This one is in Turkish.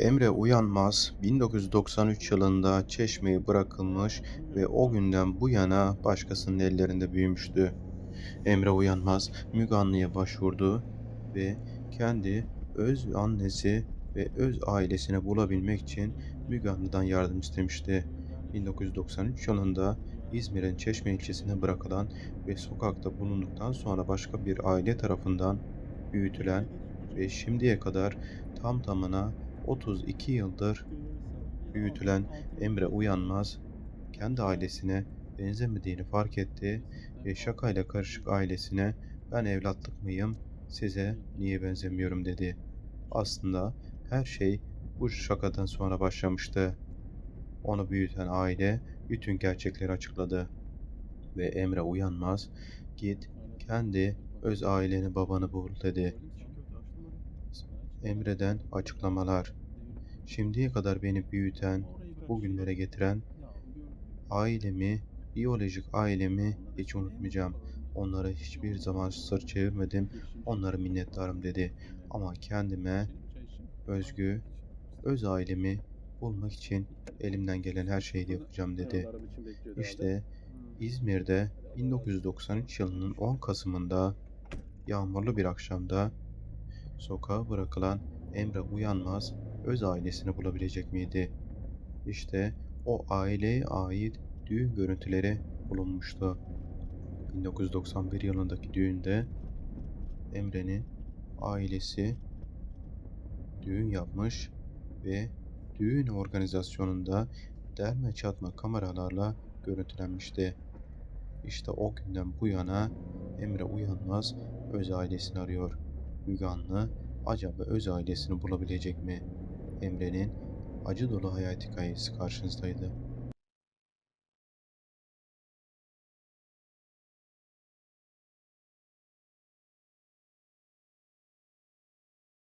Emre Uyanmaz 1993 yılında Çeşme'ye bırakılmış ve o günden bu yana başkasının ellerinde büyümüştü. Emre Uyanmaz Müge Anlı'ya başvurdu ve kendi öz annesi ve öz ailesini bulabilmek için Müge Anlı'dan yardım istemişti. 1993 yılında İzmir'in Çeşme ilçesine bırakılan ve sokakta bulunduktan sonra başka bir aile tarafından büyütülen ve şimdiye kadar tam tamına 32 yıldır büyütülen Emre Uyanmaz kendi ailesine benzemediğini fark etti ve şakayla karışık ailesine ben evlatlık mıyım size niye benzemiyorum dedi. Aslında her şey bu şakadan sonra başlamıştı. Onu büyüten aile bütün gerçekleri açıkladı. Ve Emre Uyanmaz git kendi öz aileni babanı bul dedi. Emre'den açıklamalar. Şimdiye kadar beni büyüten, bugünlere getiren ailemi, biyolojik ailemi hiç unutmayacağım. Onlara hiçbir zaman sırt çevirmedim. Onlara minnettarım dedi. Ama kendime özgü, öz ailemi bulmak için elimden gelen her şeyi de yapacağım dedi. İşte İzmir'de 1993 yılının 10 Kasım'ında yağmurlu bir akşamda sokağa bırakılan Emre Uyanmaz öz ailesini bulabilecek miydi? İşte o aileye ait düğün görüntüleri bulunmuştu. 1991 yılındaki düğünde Emre'nin ailesi düğün yapmış ve düğün organizasyonunda derme çatma kameralarla görüntülenmişti. İşte o günden bu yana Emre Uyanmaz öz ailesini arıyor. Müge acaba öz ailesini bulabilecek mi? Emre'nin acı dolu hayat hikayesi karşınızdaydı.